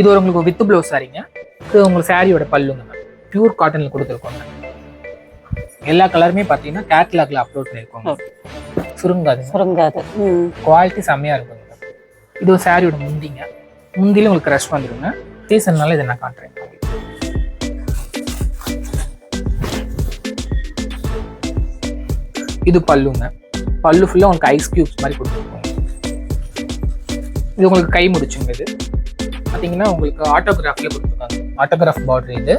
இது ஒரு உங்களுக்கு வித் ப்ளவுஸ் சாரிங்க இது உங்களுக்கு சாரியோட பல்லுங்க மேம் பியூர் காட்டன்ல கொடுத்துருக்கோங்க. எல்லா கலருமே பார்த்தீங்கன்னா கேட்லாக்ல அப்லோட் பண்ணியிருக்கோங்க சுருங்காது. சுருங்காது குவாலிட்டி செம்மையா இருக்குங்க இது ஒரு சாரியோட முந்திங்க. முந்தில உங்களுக்கு ரஷ் வந்துருங்க. சீசன்னால இதை நான் காட்டுறேன். இது பல்லுங்க. பல்லு ஃபுல்லா உங்களுக்கு ஐஸ் கியூப்ஸ் மாதிரி கொடுத்துருக்கோங்க. இது உங்களுக்கு கை முடிச்சுங்க இது. பார்த்தீங்கன்னா உங்களுக்கு ஆட்டோகிராஃப்ல கொடுத்துருக்காங்க. ஆட்டோகிராஃப் பார்டர் இது.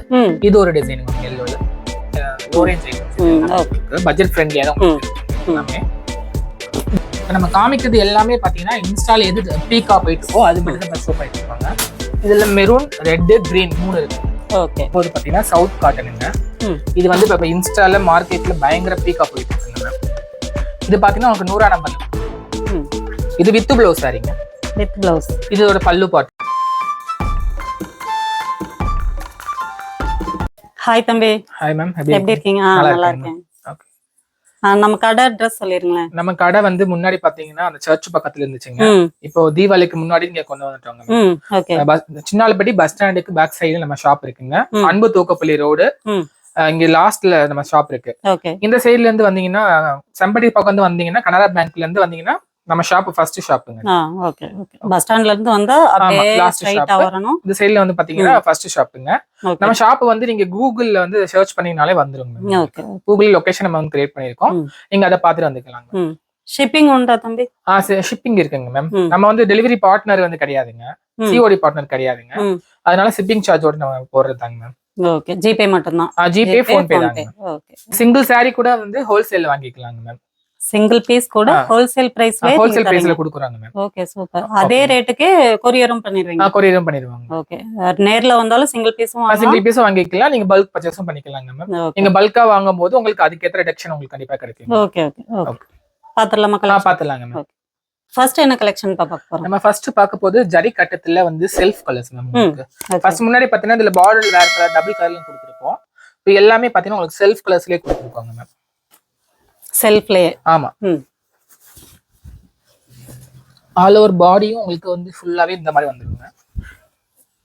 இது ஒரு டிசைன் எல்லோல பட்ஜெட் ஃப்ரெண்ட்லியாக தான் எல்லாமே. இப்ப நம்ம காமிக்கிறது எல்லாமே பாத்தீங்கன்னா இன்ஸ்டால எது பீக்கா போயிட்டு இருக்கோ அது மட்டும் தான் ஷோ பண்ணிட்டு இருப்பாங்க இதுல மெரூன் ரெட் கிரீன் மூணு இருக்கு. ஓகே இப்போது பாத்தீங்கன்னா சவுத் காட்டனுங்க இது வந்து இப்ப இன்ஸ்டால மார்க்கெட்ல பயங்கர பீக்கா போயிட்டு இருக்குங்க இது பாத்தீங்கன்னா உங்களுக்கு நூறா நம்பர் இது வித் ப்ளவுஸ் சாரிங்க வித் பிளவுஸ் இதோட பல்லு பாட்டு ஹாய் தம்பி. ஹாய் மேம் எப்படி இருக்கீங்க? நல்லா இருக்கேன் நம்ம கடை அட்ரஸ் சொல்லிருங்களேன். நம்ம கடை வந்து முன்னாடி பாத்தீங்கன்னா அந்த சர்ச் பக்கத்துல இருந்துச்சுங்க. இப்போ தீபாவளிக்கு முன்னாடி இங்க கொண்டு வந்துட்டோங்க சின்னாலப்பட்டி பஸ் ஸ்டாண்டுக்கு பேக் சைடுல நம்ம ஷாப் இருக்குங்க. அன்பு தூக்கப்பள்ளி ரோடு இங்க லாஸ்ட்ல நம்ம ஷாப் இருக்கு. இந்த சைடுல இருந்து வந்தீங்கன்னா செம்பட்டி பக்கம் வந்து வந்தீங்கன்னா கனரா பேங்க்ல இருந்து வந்தீங்கன்னா நம்ம ஷாப் ஃபர்ஸ்ட் ஷாப்புங்க ஆ ஓகே ஓகே பஸ் ஸ்டாண்ட்ல இருந்து வந்தா அப்படியே ஸ்ட்ரைட்டா. வரணும். இந்த சைடுல வந்து பாத்தீங்கன்னா ஃபர்ஸ்ட் ஷாப்புங்க நம்ம ஷாப் வந்து நீங்க கூகுள்ல வந்து சர்ச் பண்ணீங்கனாலே வந்துருங்க ஓகே கூகுள் லொகேஷன் நம்ம வந்து கிரியேட் பண்ணிருக்கோம். நீங்க அதை பார்த்துட்டு வந்துக்கலாங்க ம். ஷிப்பிங் உண்டா தம்பி? ஆ ஷிப்பிங் இருக்குங்க மேம். நம்ம வந்து டெலிவரி பார்ட்னர் வந்து கிடையாதுங்க. சிஓடி பார்ட்னர் கிடையாதுங்க. அதனால ஷிப்பிங் சார்ஜோட நம்ம போடுறதாங்க மேம் ஓகே ஜிபே மட்டும்தான். ஜிபே ஃபோன்பே தாங்க. ஓகே சிங்கிள் saree கூட வந்து ஹோல்சேல் வாங்கிக்கலாங்க மேம் சிங்கிள் பீஸ் கூட. ஹோல்சேல் பிரைஸ்ல ஹோல்சேல் பிரைஸ்ல கொடுக்குறாங்க மேம் ஓகே சூப்பர் அதே ரேட்டுக்கு கொரியரும் பண்ணிடுவீங்க. கொரியரும் பண்ணிடுவாங்க. ஓகே நேர்ல வந்தாலும் சிங்கிள் பீஸும் சிங்கிள் பீஸும் வாங்கிக்கலாம். நீங்க பல்க் பர்ச்சேஸும் பண்ணிக்கலாங்க மேம் நீங்க பல்கா வாங்கும் போது உங்களுக்கு அதுக்கேற்ற ரிடக்ஷன் உங்களுக்கு கண்டிப்பா கிடைக்கும். Okay okay okay. பாத்துடலாமா கலெக்ஷன் பாத்துலாங்க மேம் ஃபர்ஸ்ட் என்ன கலெக்ஷன் பார்க்க போறோம்? நம்ம ஃபர்ஸ்ட் பார்க்க போது ஜரி கட்டத்துல வந்து செல்ஃப் கலர்ஸ் மேம். ஃபர்ஸ்ட் முன்னாடி பாத்தீங்கன்னா இதுல பார்டர் வேற கலர் டபுள் கலர்லயும் கொடுத்துருப்போம். இப்போ எல்லாமே பாத்தீங்கன்னா உங்களுக்கு செல்ஃப் கலர்ஸ்லயே கொடுத்துருக்காங்க மேம் செல்ஃப்லயே ஆமா. ஆல் ஓவர் பாடியும் உங்களுக்கு வந்து ஃபுல்லாவே இந்த மாதிரி வந்துருங்க.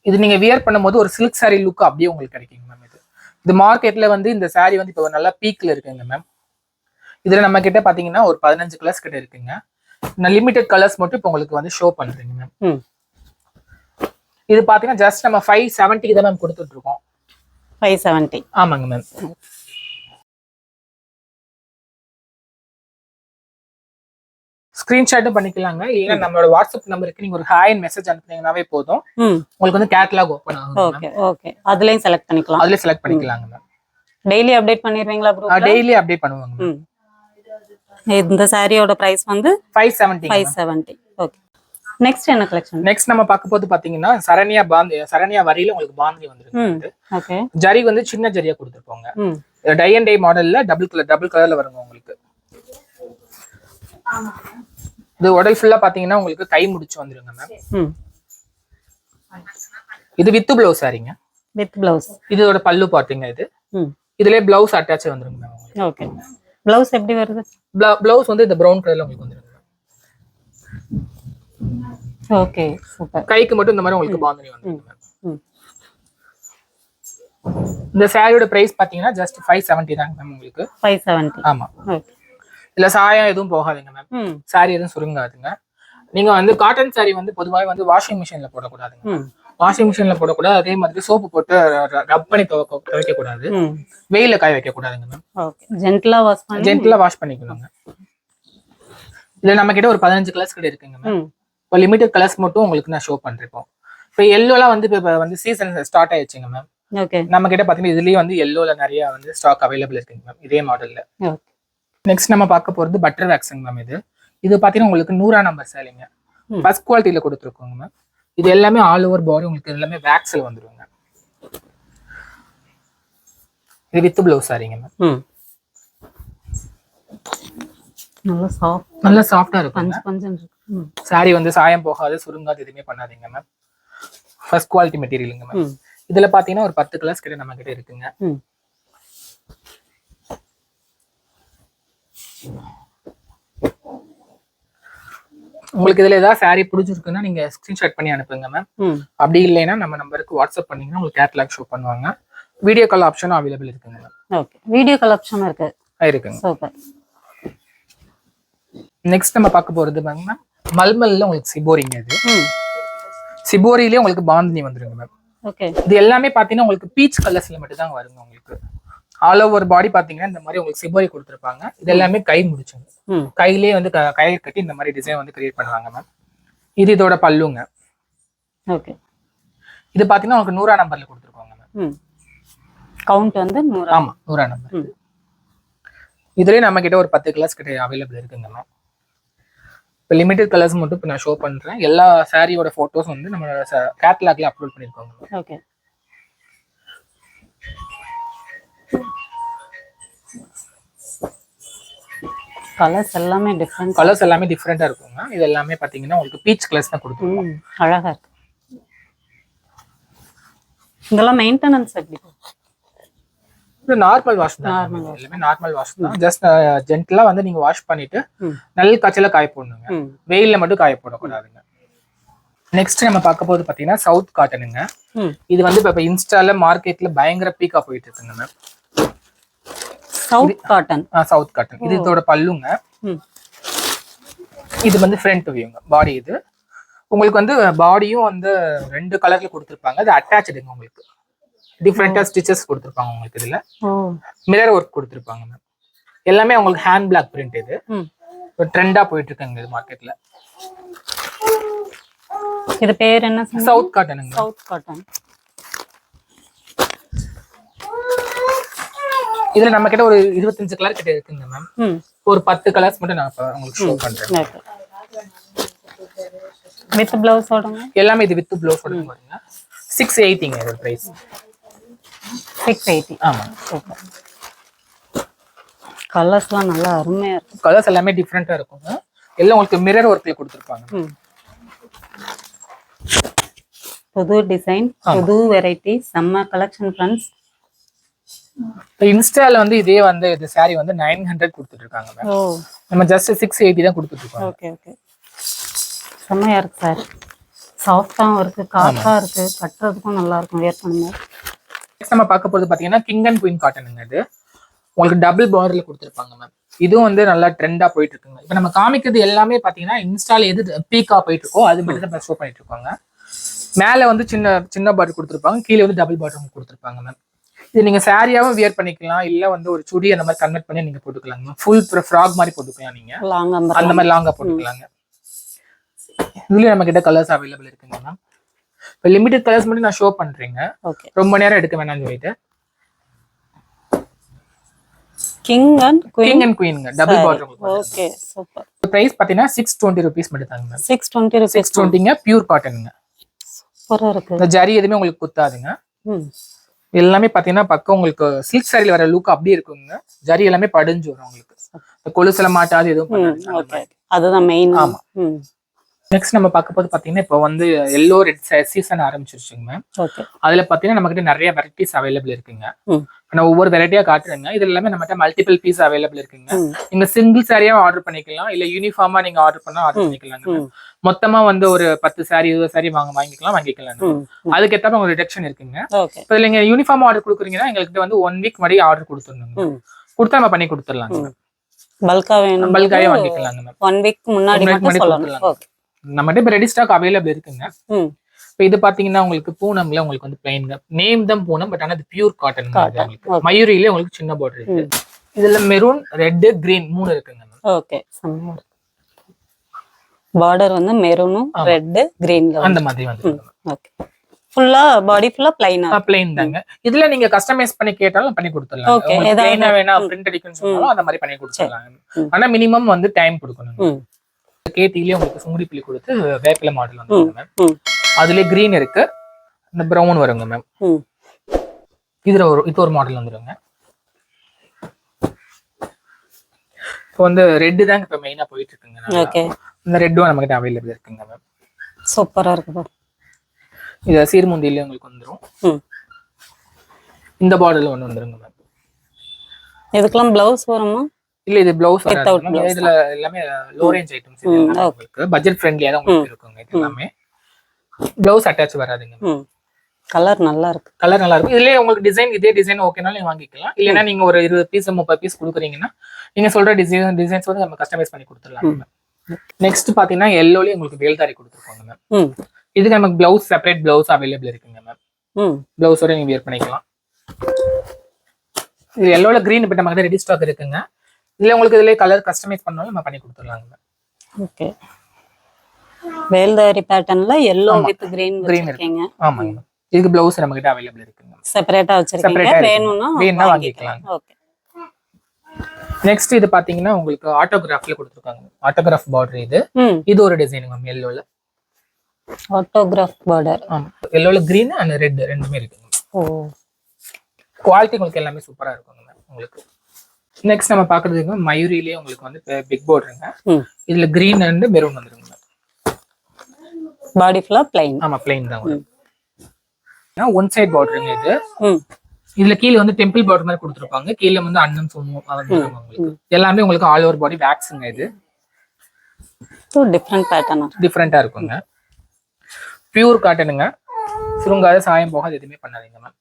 இது நீங்க வியர் பண்ணும்போது ஒரு சில்க் saree லுக் அப்படியே உங்களுக்கு கிடைக்குங்க மேம் இது. இது மார்க்கெட்ல வந்து இந்த saree வந்து இப்போ நல்லா பீக்ல இருக்குங்க மேம் இதுல நம்ம கிட்ட பாத்தீங்கன்னா ஒரு பதினஞ்சு கலர்ஸ் கிட்ட இருக்குங்க. நான் லிமிடெட் கலர்ஸ் மட்டும் இப்போ உங்களுக்கு வந்து ஷோ பண்றேங்க மேம் இது பாத்தீங்கன்னா ஜஸ்ட் நம்ம ஃபைவ் செவன்ட்டிக்கு தான் மேம் கொடுத்துட்டு இருக்கோம். ஃபைவ் செவன்ட்டி ஆமாங்க மேம் ஸ்கிரீன்ஷாட்டும் பண்ணிக்கலாங்க. இல்லைன்னா நம்மளோட வாட்ஸ்அப் நம்பருக்கு நீங்க ஒரு ஹாய் மெசேஜ் அனுப்புனீங்கன்னாவே போதும். ம். உங்களுக்கு வந்து கேட்லாக் ஓப்பன் ஆகும் ஓகே ஓகே அதுலயும் செலக்ட் பண்ணிக்கலாம். அதுல செலக்ட் பண்ணிக்கலாங்க மேம் டெய்லி அப்டேட் பண்ணிடுவீங்களா குரூப்ல டெய்லி அப்டேட் பண்ணுவாங்க இந்த சாரியோட பிரைஸ் வந்து five seventy five seventy okay next என்ன கலெக்ஷன் நெக்ஸ்ட் நம்ம பார்க்க போது பாத்தீங்கன்னா சரண்யா பாந்தி சரண்யா வரியில உங்களுக்கு பாந்தி ம் வந்துருக்கு ஓகே ஜரி வந்து சின்ன ஜரியா கொடுத்துருப்போங்க. ம். டை அண்ட் டை மாடல்ல டபுள் கலர் டபுள் கலர்ல வருங்க உங்களுக்கு. இது உடல் ஃபுல்லா பாத்தீங்கன்னா உங்களுக்கு கை முடிச்சு வந்துருங்க மேம் இது வித்து பிளவுஸ் சாரிங்க. வித் பிளவுஸ் இதோட பல்லு பாத்தீங்க இது. இதுலயே பிளவுஸ் அட்டாச் வந்துருங்க மேம் ஓகே. பிளவுஸ் எப்படி வருது? பிளவுஸ் வந்து இந்த பிரவுன் கலர்ல உங்களுக்கு வந்துருங்க ஓகே சூப்பர். கைக்கு மட்டும் இந்த மாதிரி உங்களுக்கு பாந்தனி வந்துருங்க மேம் இந்த சாரியோட பிரைஸ் பாத்தீங்கன்னா ஜஸ்ட் ஃபைவ் செவன்ட்டி தாங்க மேம் உங்களுக்கு. ஃபைவ் செவன்ட்டி ஆமா. ஓகே. இல்ல சாயம் எதுவும் போகாதுங்க மேம் சாரி எதுவும் சுருங்காதுங்க. நீங்க வந்து காட்டன் சாரி வந்து பொதுவாக வந்து வாஷிங் மிஷின்ல போடக்கூடாதுங்க வாஷிங் மிஷின்ல போடக்கூடாது. அதே மாதிரி சோப்பு போட்டு ரப் பண்ணி துவைக்க துவைக்க கூடாது வெயில காய வைக்க கூடாதுங்க மேம் ஜென்டலா வாஷ் பண்ணி ஜென்டலா வாஷ் பண்ணிக்கணுங்க. இதுல நம்ம கிட்ட ஒரு பதினஞ்சு கலர்ஸ் கிட்ட இருக்குங்க மேம் இப்போ லிமிடெட் கலர்ஸ் மட்டும் உங்களுக்கு நான் ஷோ பண்றேன் இப்போ. எல்லோலாம் வந்து இப்போ வந்து சீசன் ஸ்டார்ட் ஆயிடுச்சுங்க மேம் ஓகே. நம்ம கிட்ட பாத்தீங்கன்னா இதுலயே வந்து எல்லோல நிறைய வந்து ஸ்டாக் அவைலபிள் இருக்குங்க மேம் இதே மாடல்ல நெக்ஸ்ட் நம்ம பார்க்க போறது பட்டர் வேக்ஸுங்க மேம் இது. இது பாத்தீங்கன்னா உங்களுக்கு நூறா நம்பர் சேலைங்க. ஃபர்ஸ்ட் குவாலிட்டியில கொடுத்துருக்கோங்க மேம் இது எல்லாமே ஆல் ஓவர் பாடி உங்களுக்கு எல்லாமே வேக்ஸ்ல வந்துருங்க. இது வித் பிளவுஸ் சாரிங்க மேம் நல்லா சாஃப்ட் நல்லா சாஃப்டா இருக்குங்க. பஞ்சு பஞ்சு இருக்கு. ம். சாரி வந்து சாயம் போகாது சுருங்காது எதுவுமே பண்ணாதீங்க மேம் ஃபர்ஸ்ட் குவாலிட்டி மெட்டீரியலுங்க மேம் ம். இதுல பாத்தீங்கன்னா ஒரு பத்து கலர்ஸ் கிட்ட நம்ம கிட்ட இருக்குங்க. உங்களுக்கு இதுல ஏதாவது saree பிடிச்சிருக்குன்னா நீங்க ஸ்கிரீன்ஷாட் பண்ணி அனுப்புங்க மேம் அப்படி இல்லைன்னா நம்ம நம்பருக்கு வாட்ஸ்அப் பண்ணீங்கன்னா உங்களுக்கு கேட்லாக் ஷோ பண்ணுவாங்க. வீடியோ கால் ஆப்ஷனும் அவைலபிள் இருக்குங்க ma'am okay video call option இருக்கு. இருக்குங்க. சூப்பர் நெக்ஸ்ட் நம்ம பார்க்க போறது பாருங்கன்னா மல்மல்ல உங்களுக்கு சிபோரிங்க இது. ம். சிபோரியிலே உங்களுக்கு பாந்தினி வந்துருங்க மேம் ஓகே இது எல்லாமே பாத்தீங்கன்னா உங்களுக்கு பீச் கலர்ஸ்ல மட்டும் தான் வருங்க உங்களுக்கு. ஆல் ஓவர் பாடி பாத்தீங்கன்னா இந்த மாதிரி உங்களுக்கு சிபோரி கொடுத்துருப்பாங்க. இது எல்லாமே கை முடிச்சுங்க கையிலேயே வந்து கயிறு கட்டி இந்த மாதிரி டிசைன் வந்து கிரியேட் பண்ணுவாங்க மேம் இது இதோட பல்லுங்க. ஓகே இது பாத்தீங்கன்னா உங்களுக்கு நூறா நம்பர்ல கொடுத்துருப்பாங்க மேம் கவுண்ட் வந்து நூறு. ஆமா நூறா நம்பர் இதுலயே நம்ம கிட்ட ஒரு பத்து கலர்ஸ் கிட்ட அவைலபிள் இருக்குங்க மேம் இப்போ லிமிடெட் கலர்ஸ் மட்டும் இப்போ நான் ஷோ பண்றேன். எல்லா சாரியோட போட்டோஸ் வந்து நம்ம கேட்லாக்ல அப்லோட் பண்ணிருக்கோங்க ஓகே கலர்ஸ் எல்லாமே டிஃப்ரெண்ட் கலர்ஸ் எல்லாமே டிஃப்ரெண்டா இருக்குங்க இது எல்லாமே பாத்தீங்கன்னா உங்களுக்கு பீச் கலர்ஸ் தான் கொடுத்துருக்கோம் ம் அழகா இருக்கு. இதெல்லாம் மெயின்டெனன்ஸ் எப்படி? இது நார்மல் வாஷ் தான். எல்லாமே நார்மல் வாஷ் தான். ஜஸ்ட் ஜென்டலா வந்து நீங்க வாஷ் பண்ணிட்டு நல்ல காய்ச்சல காய போடணுங்க. வெயில்ல மட்டும் காய போடக்கூடாதுங்க. நெக்ஸ்ட் நம்ம பார்க்க போது பாத்தீங்கன்னா சவுத் காட்டனுங்க இது வந்து இப்போ இன்ஸ்டால மார்க்கெட்ல பயங்கர பீக்கா போயிட்டு இருக்குங்க ma'am south cotton south cotton இது இதோட பல்லுங்க. இது வந்து ஃப்ரண்ட் வியூங்க பாடி இது. உங்களுக்கு வந்து பாடியும் வந்து ரெண்டு கலர்ல கொடுத்துருப்பாங்க. அது அட்டாச்சுடுங்க உங்களுக்கு. டிஃப்ரெண்டா ஸ்டிச்சஸ் கொடுத்துருப்பாங்க உங்களுக்கு இதுல. மிரர் ஒர்க் கொடுத்துருப்பாங்க மேம் எல்லாமே உங்களுக்கு ஹேண்ட் பிளாக் பிரிண்ட் இது. ட்ரெண்டா போயிட்டு இருக்குங்க இது மார்க்கெட்ல இது பேர் என்ன? சவுத் காட்டனுங்க சவுத் காட்டன் இதுல நம்ம கிட்ட ஒரு இருபத்தஞ்சு கலர் கிட்ட இருக்குங்க மேம் ஒரு பத்து கலர்ஸ் மட்டும் நான் உங்களுக்கு ஷோ பண்றேன். வித் பிளவுஸ் ஓடுங்க எல்லாமே இது வித் ப்ளவுஸ் பாருங்க சிக்ஸ் எயிட்டிங்க இது பிரைஸ் சிக்ஸ் எயிட்டி ஆமா. சூப்பர் கலர்ஸ்லாம் நல்லா அருமையா இருக்கு. கலர்ஸ் எல்லாமே டிஃப்ரெண்டா இருக்குங்க எல்லாம் உங்களுக்கு மிரர் ஒர்க்ல கொடுத்துருப்பாங்க. புது டிசைன் புது வெரைட்டி செம்ம கலெக்ஷன் ஃப்ரெண்ட்ஸ் இன்ஸ்டால வந்து இதே வந்து இந்த saree வந்து நைன் ஹண்ட்ரட் கொடுத்துட்டு இருக்காங்க நம்ம ஜஸ்ட் சிக்ஸ் எயிட்டி தான் கொடுத்துட்டு இருக்கோம் ஓகே ஓகே செம்மையா இருக்கு சார் சாஃப்டாகவும் இருக்கு காத்தா இருக்கு கட்டுறதுக்கும் நல்லா இருக்கும் வேர் பண்ணுங்க. நம்ம பார்க்க போறது பாத்தீங்கன்னா கிங் அண்ட் குயின் காட்டனுங்க இது. உங்களுக்கு டபுள் பார்டர்ல கொடுத்துருப்பாங்க மேம் இதுவும் வந்து நல்லா ட்ரெண்டா போயிட்டு இருக்குங்க இப்போ நம்ம காமிக்கிறது எல்லாமே பாத்தீங்கன்னா இன்ஸ்டால எது பீக்கா போயிட்டு இருக்கோ அது மட்டும் தான் ஷோ பண்ணிட்டு இருக்காங்க மேல வந்து சின்ன சின்ன பார்டர் கொடுத்துருப்பாங்க. கீழே வந்து டபுள் பார்டர் கொடுத்துருப்பாங்க மேம் இது நீங்க சாரியாவும் வியர் பண்ணிக்கலாம். இல்ல வந்து ஒரு சுடி அந்த மாதிரி கன்வெர்ட் பண்ணி நீங்க போட்டுக்கலாங்க ஃபுல் ஃப்ராக் மாதிரி போட்டுக்கலாம் நீங்க. அந்த மாதிரி லாங்கா போட்டுக்கலாங்க. இதுலயும் நம்ம கிட்ட கலர்ஸ் அவைலபிள் இருக்குங்க மேம் இப்போ லிமிடெட் கலர்ஸ் மட்டும் நான் ஷோ பண்றேங்க. ஓகே ரொம்ப நேரம் எடுக்க வேணாம்னு சொல்லிட்டு. King and king and குயின்ங்க double border okay super price பாத்தீங்கன்னா சிக்ஸ் டுவெண்ட்டி ருபீஸ் மட்டும் தாங்க மேம் சிக்ஸ் டுவெண்ட்டி ருபீஸ் டுவெண்ட்டிங்க பியூர் காட்டனுங்க சூப்பராக இருக்கு. இந்த ஜரி எதுவுமே உங்களுக்கு குத்தாதுங்க. எல்லாமே பாத்தீங்கன்னா பக்கம் உங்களுக்கு சில்க் சாரியில் வர லுக் அப்படியே இருக்குங்க. ஜரி எல்லாமே படிஞ்சு வரும் உங்களுக்கு. கொலுசுல மாட்டாது எதுவும் அதுதான் மெயின் ஆமா. நெக்ஸ்ட் நம்ம பார்க்க போது பாத்தீங்கன்னா இப்போ வந்து எல்லோ ரெட் சீசன் ஆரம்பிச்சிருச்சுங்க மேம் ஓகே அதுல பாத்தீங்கன்னா நம்ம கிட்ட நிறைய வெரைட்டிஸ் அவைலபிள் இருக்குங்க. நான் ஒவ்வொரு வெரைட்டியா காட்டுறேங்க. இது எல்லாமே நம்மகிட்ட மல்டிபிள் பீஸ் அவைலபிள் இருக்குங்க. நீங்க சிங்கிள் சாரியா ஆர்டர் பண்ணிக்கலாம். இல்ல யூனிஃபார்மா நீங்க ஆர்டர் பண்ணா ஆர்டர் பண்ணிக்கலாங்க ம். மொத்தமா வந்து ஒரு பத்து சாரி இருபது சாரி வாங்க வாங்கிக்கலாம் வாங்கிக்கலாம் ம். அதுக்கு ஏத்தாப்ப உங்களுக்கு ரிடக்ஷன் இருக்குங்க. இப்போ நீங்க யூனிஃபார்ம் ஆர்டர் கொடுக்குறீங்கன்னா எங்களுக்கு வந்து ஒன் வீக் முன்னாடி ஆர்டர் கொடுத்துருங்க ம். கொடுத்தா நம்ம பண்ணி கொடுத்துடலாங்க பல்கா வேணும் பல்காயே வாங்கிக்கலாங்க ஒன் வீக் முன்னாடி ஓகே நம்மகிட்ட இப்போ ரெடி ஸ்டாக் அவைலபிள் இருக்குங்க. இப்போ இது பாத்தீங்கன்னா உங்களுக்கு பூனம்ல உங்களுக்கு வந்து பிளைன்ங்க நேம் தான் பூனம் பட் ஆனா பியூர் காட்டன் உங்களுக்கு. மயூரியில உங்களுக்கு சின்ன பார்டர் இருக்கு. இதுல மெரூன் ரெட் கிரீன் மூணு இருக்குங்க ஓகே பார்டர் வந்து மெரூனும் ரெட் கிரீன்ல அந்த மாதிரி வந்து ஓகே ஃபுல்லா பாடி ஃபுல்லா பிளைனா பிளைன் தாங்க. இதுல நீங்க கஸ்டமைஸ் பண்ணி கேட்டாலும் பண்ணி கொடுத்துடலாம் உங்களுக்கு ஏதாவது- பிளைனா வேணா பிரிண்ட் அடிக்கணும்னு சொன்னாலும் அந்த மாதிரி பண்ணி கொடுத்துடலாம். ஆனா மினிமம் வந்து டைம் கொடுக்கணும் ம் கேட்டிலே உங்களுக்கு சுங்குடி புளி கொடுத்து வேப்பில மாடல் வந்து மேம் அதுல கிரீன் இருக்கு. இந்த ப்ரௌன் வருங்க மேம் இதுல ஒரு இது ஒரு மாடல் வந்துருங்க. இப்போ வந்து ரெட்டு தாங்க இப்போ மெயினா போயிட்டு இருக்குங்க இந்த ரெட்டும் நம்ம கிட்ட அவைலபிள் இருக்குங்க மேம் சூப்பரா இருக்கு இது சீர்முந்தியில உங்களுக்கு வந்துரும். இந்த பார்டர்ல ஒன்று வந்துருங்க மேம் இதுக்கெல்லாம் பிளவுஸ் வருமா இல்ல இது பிளவுஸ் இதுல எல்லாமே லோ ரேஞ்ச் ஐட்டம்ஸ் உங்களுக்கு பட்ஜெட் ஃப்ரெண்ட்லியா தான் உங்களுக்கு இருக்குங்க இது எல்லாமே. பிளவுஸ் அட்டாச் வராதுங்க. கலர் நல்லா இருக்கு. கலர் நல்லா இருக்கும். இதுலயே உங்களுக்கு டிசைன் இதே டிசைன் ஓகேனாலும் நீங்க வாங்கிக்கலாம். இல்லைன்னா நீங்க ஒரு இருபது பீஸ் முப்பது பீஸ் கொடுக்குறீங்கன்னா நீங்க சொல்ற டிசைன் டிசைன்ஸ் வந்து நம்ம கஸ்டமைஸ் பண்ணி கொடுத்துடலாம் நெக்ஸ்ட் பாத்தீங்கன்னா எல்லோலயே உங்களுக்கு வேல்தாரி கொடுத்துருக்கோங்க மேம் இதுக்கு நமக்கு பிளவுஸ் செப்பரேட் பிளவுஸ் அவைலபிள் இருக்குங்க மேம் பிளவுஸோட நீங்க வியர் பண்ணிக்கலாம். இது எல்லோல கிரீன் இப்போ நமக்கு ரெடி ஸ்டாக் இருக்குங்க. இதுல உங்களுக்கு இதுலயே கலர் கஸ்டமைஸ் பண்ணாலும் நம்ம பண்ணி கொடுத்துடலாங்க ஓகே. வேல்தாரி பேட்டர்ன்ல எல்லோ வித் கிரீன் Green வச்சிருக்கீங்க. ஆமாங்க இதுக்கு பிளவுஸ் நம்ம கிட்ட அவைலபிள் இருக்குங்க செப்பரேட்டா வச்சிருக்கீங்க. வேணும்னா வேணும்னா வாங்கிக்கலாம். ஓகே. நெக்ஸ்ட் இது பாத்தீங்கன்னா உங்களுக்கு ஆட்டோகிராஃப்ல கொடுத்துருக்காங்க ஆட்டோகிராஃப் பார்டர் இது. இது ஒரு டிசைன் மேம் எல்லோல ஆட்டோகிராஃப் பார்டர் ஆமா. எல்லோல கிரீன் அண்ட் ரெட் ரெண்டுமே இருக்குங்க ஓ. குவாலிட்டி உங்களுக்கு எல்லாமே சூப்பரா இருக்குங்க மேம் உங்களுக்கு. நெக்ஸ்ட் நம்ம பாக்குறதுக்கு மயூரிலேயே உங்களுக்கு வந்து பிக் பார்டருங்க ம். இதுல கிரீன் அண்ட் மெரூன் வந்துருங்க பாடி ஃபுல்லா பிளைன் ஆமா பிளைன் தான் ஒன் சைடு பார்டருங்க இது. இதுல கீழே வந்து டெம்பிள் பார்டர் மாதிரி கொடுத்துருப்பாங்க. கீழே வந்து அண்ணன் சொல்லுவோம் உங்களுக்கு. எல்லாமே உங்களுக்கு ஆல் ஓவர் பாடி வேக்ஸுங்க இது. டிஃப்ரெண்ட் பேட்டர்ன் டிஃப்ரெண்டா இருக்குங்க. பியூர் காட்டனுங்க சுருங்காத சாயம் போகாது எதுவுமே பண்ணாதீங்க மேம்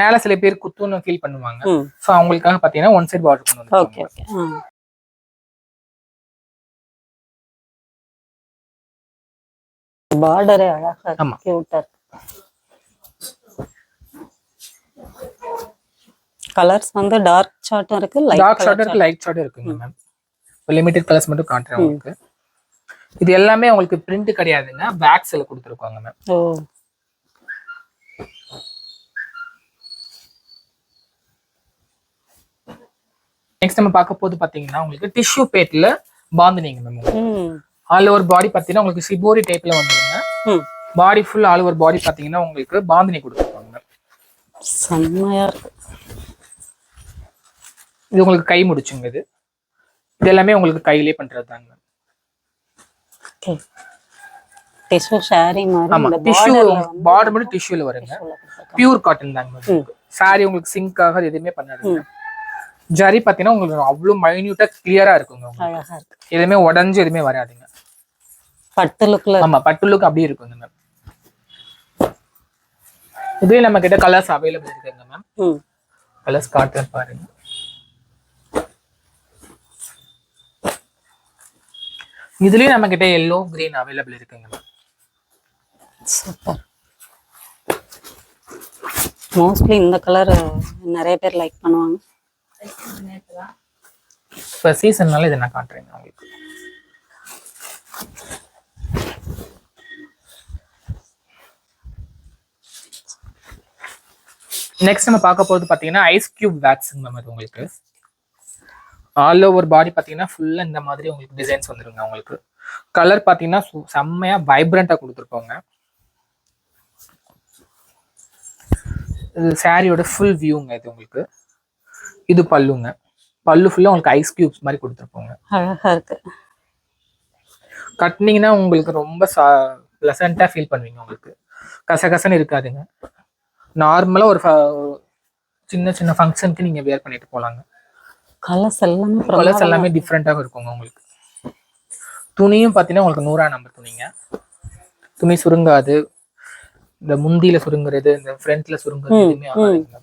மேல சில பேர் குத்துன்னு ஃபீல் பண்ணுவாங்க. ஸோ அவங்களுக்காக பாத்தீங்கன்னா ஒன் சைடு பார்டர் கொண்டு ஓகே வந்து ஓகே பார்டரே அழகா. கியூட்டா இருக்கு. கலர்ஸ் வந்து டார்க் சார்ட்டும் இருக்கு லைட் டார்க் ஷார்ட் இருக்கு லைட் ஷார்ட் இருக்குங்க மேம் லிமிடெட் கலர்ஸ் மட்டும் காட்டுறேன் உங்களுக்கு. இது எல்லாமே உங்களுக்கு பிரிண்ட் கிடையாதுங்க. பேக்ஸ்ல கொடுத்துருக்காங்க மேம் நெக்ஸ்ட் நம்ம பார்க்க போது பாத்தீங்கன்னா உங்களுக்கு டிஷ்யூ பேட்ல பாந்தினிங்க மேம் ஆல் ஓவர் பாடி பாத்தீங்கன்னா உங்களுக்கு சிபோரி டைப்ல வந்துருங்க. Body full all over body பாத்தீங்கன்னா உங்களுக்கு பாந்தினி கொடுத்துருப்பாங்க மேம் செம்மையா இருக்கு. இது உங்களுக்கு கை முடிச்சுங்க இது. இது எல்லாமே உங்களுக்கு கையிலே பண்றது தாங்க டிஷ்யூ மாதிரி டிஷ்யூ பார்டர் மட்டும் டிஷ்யூல வருங்க. பியூர் காட்டன் தாங்க சாரி உங்களுக்கு சிங்க் ஆகாது எதுவுமே பண்ணாது ஜரி பாத்தீங்கன்னா உங்களுக்கு அவ்வளவு மைன்யூட்டா கிளியரா இருக்குங்க உங்களுக்கு. அழகா இருக்கு. எதுவுமே உடஞ்சு எதுவுமே வராதுங்க. பட்டு லுக்ல ஆமா பட்டு லுக் அப்படியே இருக்குங்க மேம் இதுலயே நம்ம கிட்ட கலர்ஸ் அவைலபிள் இருக்குங்க மேம் கலர்ஸ் காட்டுறேன் பாருங்க. இதுலயும் நம்ம கிட்ட எல்லோ கிரீன் அவைலபிள் இருக்குங்க மேம் சூப்பர். மோஸ்ட்லி இந்த கலர் நிறைய பேர் லைக் பண்ணுவாங்க. இப்போ சீசன்னால இதை நான் காட்டுறேங்க உங்களுக்கு? நெக்ஸ்ட் நம்ம பார்க்க போகிறது பார்த்தீங்கன்னா ஐஸ் கியூப் வேக்ஸுங்க மேம் இது உங்களுக்கு. ஆல் ஓவர் பாடி பார்த்தீங்கன்னா ஃபுல்லாக இந்த மாதிரி உங்களுக்கு டிசைன்ஸ் வந்துருங்க உங்களுக்கு. கலர் பார்த்தீங்கன்னா செம்மையாக வைப்ரண்ட்டாக வைப்ரண்டா கொடுத்துருப்பாங்க இது சாரியோட ஃபுல் வியூங்க இது உங்களுக்கு. இது பல்லுங்க. பல்லு ஃபுல்லா உங்களுக்கு ஐஸ் கியூப்ஸ் மாதிரி கொடுத்துருப்பாங்க. அழகா இருக்கு. கட்டினீங்கன்னா உங்களுக்கு ரொம்ப ப்ளசண்ட்டாக ஃபீல் பண்ணுவீங்க உங்களுக்கு. கசகசன்னு இருக்காதுங்க. நார்மலாக ஒரு சின்ன சின்ன ஃபங்க்ஷனுக்கு நீங்கள் வேர் பண்ணிட்டு போகலாங்க கலர்ஸ் எல்லாமே கலர்ஸ் எல்லாமே டிஃப்ரெண்ட்டாக இருக்குங்க உங்களுக்கு. துணியும் பார்த்தீங்கன்னா உங்களுக்கு நூறா நம்பர் துணிங்க. துணி சுருங்காது. இந்த முந்தியில சுருங்குறது இந்த ஃப்ரண்ட்ல சுருங்குறது எதுவுமே ஆகாதுங்க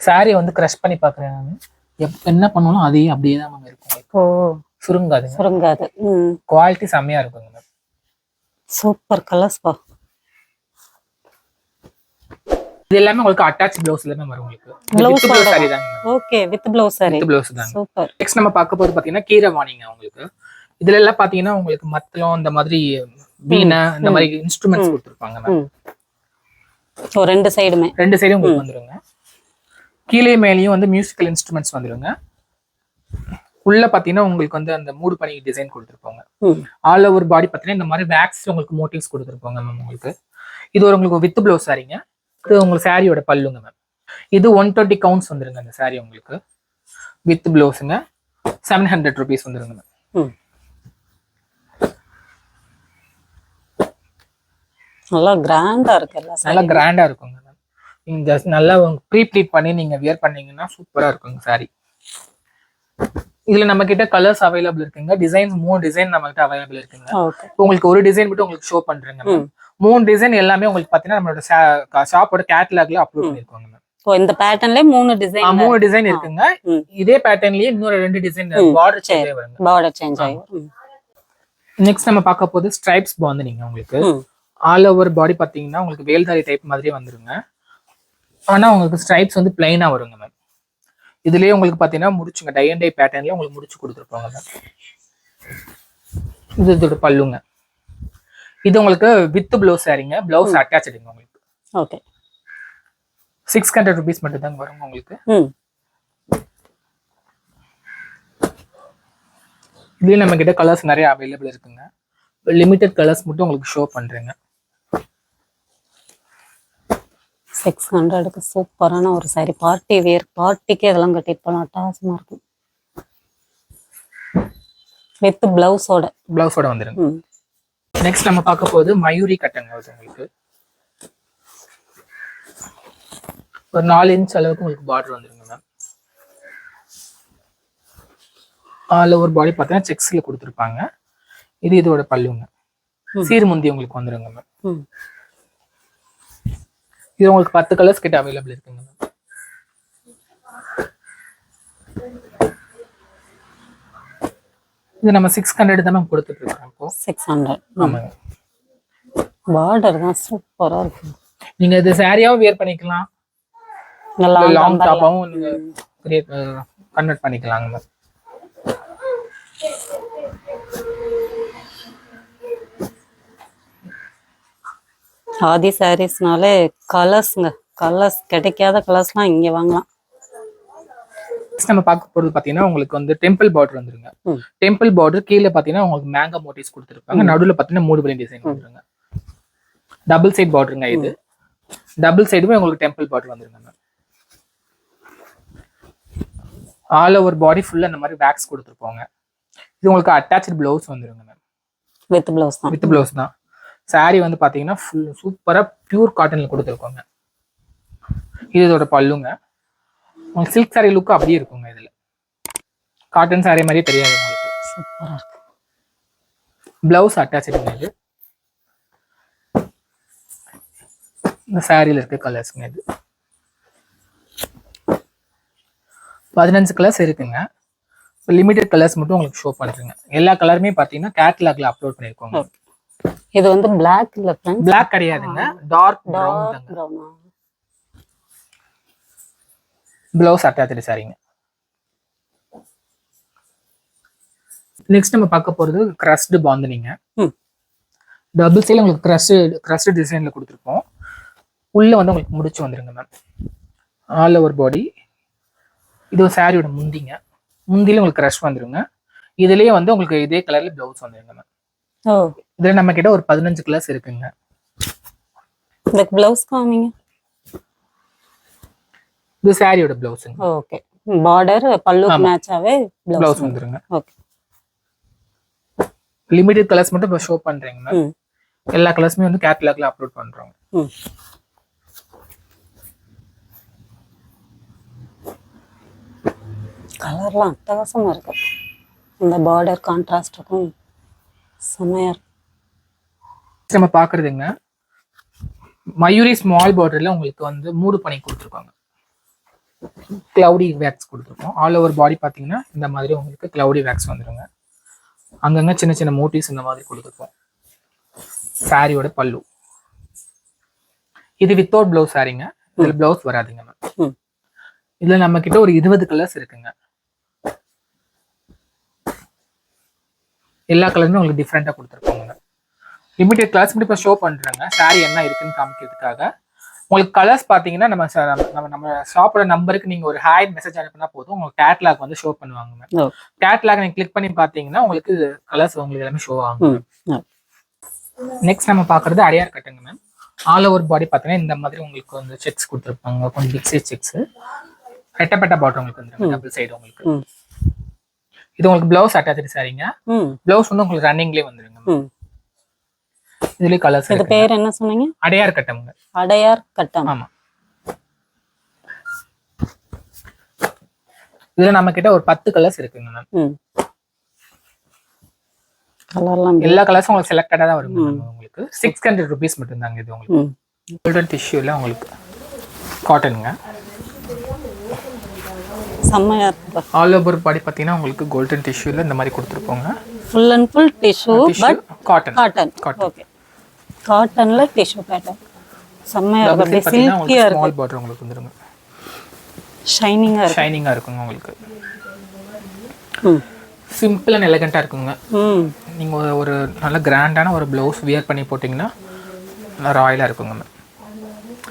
உங்களுக்கு சாரி வந்து க்ரஷ் பண்ணி பார்க்குறேன் நான். எப் என்ன பண்ணாலும் அதே அப்படியே தான் மேம் இருக்கும். ஓ. சுருங்காது. ம். குவாலிட்டி செம்மையா இருக்குங்க மேம் சூப்பர் கலர்ஸ் பா. இது எல்லாமே உங்களுக்கு அட்டாச் பிளவுஸ்ல தான் வரும் உங்களுக்கு. பிளவுஸ் சாரி தாங்க okay with blouse sari blouse தாங்க. சூப்பர் நெக்ஸ்ட் நம்ம பார்க்க போது பாத்தீங்கன்னா கீரை வாணிங்க உங்களுக்கு. இதுல எல்லாம் பாத்தீங்கன்னா உங்களுக்கு மத்தளம் இந்த மாதிரி வீணை இந்த மாதிரி இன்ஸ்ட்ருமெண்ட்ஸ் கொடுத்துருப்பாங்க மேம் ரெண்டு சைடுமே ரெண்டு சைடும் உங்களுக்கு வந்துருங்க. கீழே மேலேயும் வந்து மியூசிக்கல் இன்ஸ்ட்ருமெண்ட்ஸ் வந்துருங்க. உள்ள பாத்தீங்கன்னா உங்களுக்கு வந்து அந்த மூடு பனி டிசைன் கொடுத்துருப்பாங்க. ஆல் ஓவர் பாடி பாத்தீங்கன்னா இந்த மாதிரி வேக்ஸ் உங்களுக்கு மோட்டிவ்ஸ் கொடுத்துருப்பாங்க மேம் உங்களுக்கு. இது ஒரு உங்களுக்கு வித் ப்ளவுஸ் சாரிங்க இது உங்களுக்கு சாரியோட பல்லுங்க மேம் இது ஒன் டுவெண்ட்டி கவுண்ட்ஸ் வந்துருங்க அந்த சாரி உங்களுக்கு. வித் ப்ளவுஸுங்க செவன் ஹண்ட்ரட் ருபீஸ் வந்துருங்க மேம் நல்லா கிராண்டா இருக்கு நல்லா கிராண்டா இருக்குங்க நீங்க நல்லா ப்ரீ ப்ளீட் பண்ணி நீங்க வியர் பண்ணீங்கன்னா சூப்பரா இருக்குங்க saree. இதுல நம்ம கிட்ட கலர்ஸ் அவைலபிள் இருக்குங்க. டிசைன்ஸ் மூணு டிசைன் நம்ம கிட்ட அவைலபிள் இருக்குங்க ஓகே உங்களுக்கு ஒரு டிசைன் மட்டும் உங்களுக்கு ஷோ பண்றேங்க. மூணு டிசைன் எல்லாமே உங்களுக்கு பாத்தீங்கன்னா நம்மளோட ஷாப்போட கேட்டலாக்ல அப்லோட் பண்ணிருக்கோங்க இந்த பேட்டர்ன்லயே மூணு டிசைன் மூணு டிசைன் இருக்குங்க. இதே பேட்டர்ன்லயே இன்னொரு ரெண்டு டிசைன் பார்டர் சரி. சேஞ்ச் வருங்க பார்டர் சேஞ்ச் ஆகும் நெக்ஸ்ட் நம்ம பார்க்க போது ஸ்ட்ரைப்ஸ் பாந்து நீங்க உங்களுக்கு. ஆல் ஓவர் பாடி பாத்தீங்கன்னா உங்களுக்கு வேல்தாரி டைப் மாதிரியே வந்துருங்க. ஆனா உங்களுக்கு ஸ்ட்ரைப்ஸ் வந்து பிளைனா வருங்க மேம் இதுலயே உங்களுக்கு பாத்தீங்கன்னா முடிச்சுங்க. டை அண்ட் டை பேட்டர்ன்ல உங்களுக்கு முடிச்சு கொடுத்துருப்பாங்க மேம் இது இதோட பல்லுங்க. இது உங்களுக்கு வித் ப்ளவுஸ் சாரிங்க ப்ளவுஸ் அட்டாச்சுங்க உங்களுக்கு. ஓகே சிக்ஸ் ஹண்ட்ரட் ருபீஸ் மட்டும் தாங்க வரும் உங்களுக்கு. ம். இதுலயும் நம்ம கிட்ட கலர்ஸ் நிறைய அவைலபிள் இருக்குங்க. லிமிடெட் கலர்ஸ் மட்டும் உங்களுக்கு ஷோ பண்றேங்க. சிக்ஸ் ஹண்ட்ரடுக்கு சூப்பரான ஒரு saree. பார்ட்டி வேர் பார்ட்டிக்கு இதெல்லாம் கட்டிட்டு போகலாம் அட்டகாசமா இருக்கும். வித் பிளவுஸோட பிளவுஸோட வந்துருங்க. நெக்ஸ்ட் நம்ம பார்க்க போகுது மயூரி கட்டங்க வருது உங்களுக்கு. ஒரு நாலு இன்ச் அளவுக்கு உங்களுக்கு பார்டர் வந்துருங்க மேம் ஆல் ஓவர் பாடி பார்த்தீங்கன்னா செக்ஸ்ல கொடுத்துருப்பாங்க. இது இதோட பல்லுங்க. சீர்முந்தி உங்களுக்கு வந்துருங்க மேம் இது உங்களுக்கு பத்து கலர்ஸ் கிட்ட அவைலபிள் இருக்குங்க. மேம் இது நம்ம சிக்ஸ் ஹண்ட்ரட் தான் மேம் கொடுத்துட்டு இருக்கோம் சிக்ஸ் ஹண்ட்ரட் ஆமாங்க. பார்டர் தான் சூப்பரா இருக்கும் நீங்க இது சாரியாவும் வியர் பண்ணிக்கலாம். நல்லா லாங் டாப்பாவும் நீங்க கன்வெர்ட் பண்ணிக்கலாங்க. மேம் ஆதி சாரீஸ்னாலே கலர்ஸ்ங்க கலர்ஸ் கிடைக்காத கலர்ஸ்லாம் இங்க வாங்கலாம். நம்ம பார்க்க போறது பாத்தீங்கன்னா உங்களுக்கு வந்து டெம்பிள் பார்டர் வந்துருங்க. டெம்பிள் பார்டர் கீழே பாத்தீங்கன்னா உங்களுக்கு மேங்கா மோட்டிவ்ஸ் கொடுத்துருப்பாங்க. நடுவுல பாத்தீங்கன்னா மூணு பலன் டிசைன் வந்துருங்க. டபுள் சைடு பார்டருங்க இது. டபுள் சைடுமே உங்களுக்கு டெம்பிள் பார்டர் வந்துருங்க மேம் ஆல் ஓவர் பாடி ஃபுல்லா இந்த மாதிரி வேக்ஸ் கொடுத்துருப்போங்க. இது உங்களுக்கு அட்டாச்சு பிளவுஸ் வந்துருங்க மேம் வித் பிளவுஸ் தான். வித் பிளவுஸ் தான். Saree வந்து பாத்தீங்கன்னா ஃபுல் சூப்பரா பியூர் காட்டன்ல கொடுத்துருக்கோங்க. இது இதோட பல்லுங்க. உங்களுக்கு சில்க் saree லுக் அப்படியே இருக்குங்க இதுல. காட்டன் saree மாதிரியே தெரியாது உங்களுக்கு. சூப்பரா இருக்கு. பிளவுஸ் அட்டாச்சுங்க இது. இந்த சாரியில இருக்க கலர்ஸ்ங்க இது. பதினஞ்சு கலர்ஸ் இருக்குங்க. லிமிடெட் கலர்ஸ் மட்டும் உங்களுக்கு ஷோ பண்றேங்க. எல்லா கலருமே பாத்தீங்கன்னா கேட்லாக்ல அப்லோட் பண்ணிருக்கோங்க. இது வந்து பிளாக் இல்ல ஃப்ரெண்ட்ஸ் பிளாக் கிடையாதுங்க. டார்க் டார்க் தாங்க. ப்ரௌனா பிளவுஸ் அட்டாச்சு சாரிங்க நெக்ஸ்ட் நம்ம பார்க்க போறது கிரஸ்டு பாந்தனிங்க. டபுள் சைடில் உங்களுக்கு க்ரஸ்டு க்ரஸ்டு டிசைனில் கொடுத்துருப்போம் உள்ளே வந்து உங்களுக்கு முடிச்சு வந்துருங்க மேம் ஆல் ஓவர் பாடி இது ஒரு சாரியோட முந்திங்க. முந்தில உங்களுக்கு க்ரஷ் வந்துருங்க. இதுலயே வந்து உங்களுக்கு இதே கலர்ல ப்ளவுஸ் வந்துருங்க மேம் இதுல நம்ம கிட்ட ஒரு பதினஞ்சு கலர்ஸ் இருக்குங்க. இந்த பிளவுஸ் காமிங்க. இது சாரியோட ப்ளவுஸுங்க ஓகே பார்டர் பல்லுக்கு மேட்சாவே ப்ளவுஸ் பிளவுஸ் வந்துருங்க. ஓகே லிமிடெட் கலர்ஸ் மட்டும் இப்போ ஷோ பண்றீங்க மேம் ம். எல்லா கலர்ஸுமே வந்து கேட்லாக்ல அப்லோட் பண்றோம். கலர்லாம் அட்டகாசமா இருக்கு. இந்த பார்டர் கான்ட்ராஸ்டுக்கும் செம்மையா இருக்கு. நம்ம பாக்குறதுங்க மயூரி ஸ்மால் பார்டர்ல உங்களுக்கு வந்து மூடு பண்ணி கொடுத்துருக்காங்க. கிளவுடி வேக்ஸ் கொடுத்துருக்கோம். ஆல் ஓவர் பாடி பார்த்தீங்கன்னா இந்த மாதிரி உங்களுக்கு கிளவுடி வேக்ஸ் வந்துருங்க. அங்கங்க சின்ன சின்ன மோட்டிவ்ஸ் இந்த மாதிரி கொடுத்துருக்கோம். சாரியோட பல்லு. இது வித்தவுட் பிளவுஸ் சாரிங்க இதுல பிளவுஸ் வராதுங்க மேம் இதுல நம்ம கிட்ட ஒரு இருபது கலர்ஸ் இருக்குங்க. எல்லா கலருமே உங்களுக்கு டிஃப்ரெண்டா கொடுத்துருப்பாங்க. லிமிடெட் கலர்ஸ் மட்டும் இப்போ ஷோ பண்றாங்க. சாரி என்ன இருக்குன்னு காமிக்கிறதுக்காக. உங்களுக்கு கலர்ஸ் பார்த்தீங்கன்னா நம்ம நம்ம- நம்ம ஷாப்போட நம்பருக்கு நீங்க ஒரு ஹாய் மெசேஜ் அனுப்புனா போதும். உங்களுக்கு கேட்லாக் வந்து ஷோ பண்ணுவாங்க கேட்லாக் நீங்க கிளிக் பண்ணி பார்த்தீங்கன்னா உங்களுக்கு கலர்ஸ் உங்களுக்கு எல்லாமே ஷோ ஆகும். நெக்ஸ்ட் நம்ம பார்க்கறது அடையார் கட்டுங்க மேம் ஆல் ஓவர் பாடி பார்த்தீங்கன்னா இந்த மாதிரி உங்களுக்கு வந்து செக்ஸ் கொடுத்துருப்பாங்க. கொஞ்சம் பிக் சைஸ் செக்ஸ் ரெட்டப்பட்ட பாட்டம் உங்களுக்கு வந்துருங்க டபுள் சைடு உங்களுக்கு. இது உங்களுக்கு ப்ளவுஸ் அட்டாச்சு சாரிங்க? ப்ளவுஸ் வந்து உங்களுக்கு ரன்னிங்லேயே வந்துருங்க. இதுல கலர்ஸ் இது பேர் என்ன சொன்னீங்க? அடையார் கட்டம் அடையார் கட்டம். ஆமா. இதுல நம்ம கிட்ட ஒரு பத்து கலர்ஸ் இருக்குங்க மேம் எல்லா கலர்ஸும் உங்களுக்கு செலக்டடா தான் வரும் உங்களுக்கு. சிக்ஸ் ஹண்ட்ரட் ருபீஸ் மட்டும் தாங்க இது உங்களுக்கு. கோல்டன் டிஷ்யூல உங்களுக்கு. காட்டனுங்க செம்மையா இருக்கு. ஆல் ஓவர் பாடி பார்த்தீங்கன்னா உங்களுக்கு கோல்டன் டிஷ்யூல இந்த மாதிரி கொடுத்துருப்போங்க. Full and full tissue but cotton cotton. Okay காட்டன்ல tissue pattern செம்மையா இருக்கு. அப்படியே பார்த்தீங்கன்னா சில்கியா உங்களுக்கு இருக்கு. ஸ்மால் பார்டர் உங்களுக்கு வந்துருங்க. ஷைனிங்கா இருக்கு. ஷைனிங்காக இருக்குங்க உங்களுக்கு. சிம்பிள் அண்ட் எலகண்ட்டாக இருக்குங்க. நீங்கள் ஒரு நல்ல கிராண்டான ஒரு ப்ளவுஸ் வியர் பண்ணி போட்டிங்கன்னா நல்லா ராயலாக இருக்குங்க.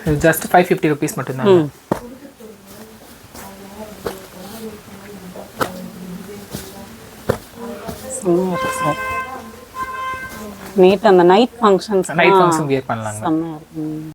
இது ஜஸ்ட் ஃபைவ் ஃபிஃப்டி ருபீஸ் மட்டும்தான் நீட் அந்த night functions night function wear பண்ணலாங்க.